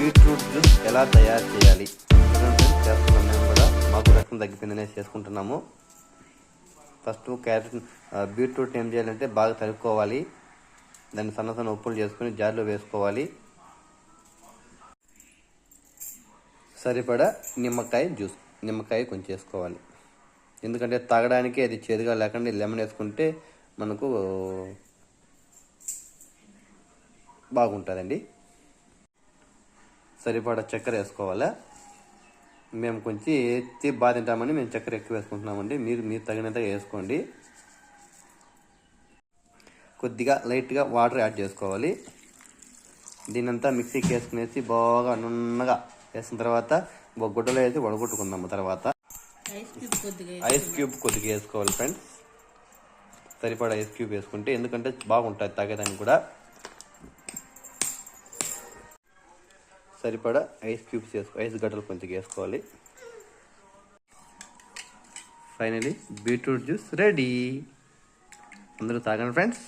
Beetroot juice ఎలా తయారు చేయాలి? చేస్తున్నాం మేము కూడా మాకు రకం తగ్గిపోయిందనే చేసుకుంటున్నాము. ఫస్ట్ క్యారెట్ బీట్రూట్ ఏం చేయాలంటే బాగా తరుక్కోవాలి దాన్ని సన్న సన్న ఉప్పులు చేసుకుని జార్లో వేసుకోవాలి. సరిపడా నిమ్మకాయ జ్యూస్ నిమ్మకాయ కొంచెం వేసుకోవాలి. ఎందుకంటే తాగడానికి అది చేదుగా లేకుండా లెమన్ వేసుకుంటే మనకు బాగుంటుందండి. సరిపడా చక్కెర వేసుకోవాలా? మేము కొంచెం బాగా తింటామని మేము చక్కెర ఎక్కువ వేసుకుంటున్నామండి. మీరు మీరు తగినంతగా వేసుకోండి. కొద్దిగా లైట్గా వాటర్ యాడ్ చేసుకోవాలి. దీనంతా మిక్సీకి వేసుకునేసి బాగా నున్నగా వేసిన తర్వాత గుడ్డలో వేసి వడగొట్టుకుందాము తర్వాత. ఐస్ క్యూబ్ కొద్దిగా ఐస్ క్యూబ్ కొద్దిగా వేసుకోవాలి ఫ్రెండ్స్ సరిపడా ఐస్ క్యూబ్ వేసుకుంటే ఎందుకంటే బాగుంటుంది తాగేదానికి కూడా. సరిపడా ఐస్ క్యూబ్స్ వేసుకో ఐస్ గడ్డలు కొంచెం వేసుకోవాలి. ఫైనలీ బీట్రూట్ జ్యూస్ రెడీ అందరూ తాగండి ఫ్రెండ్స్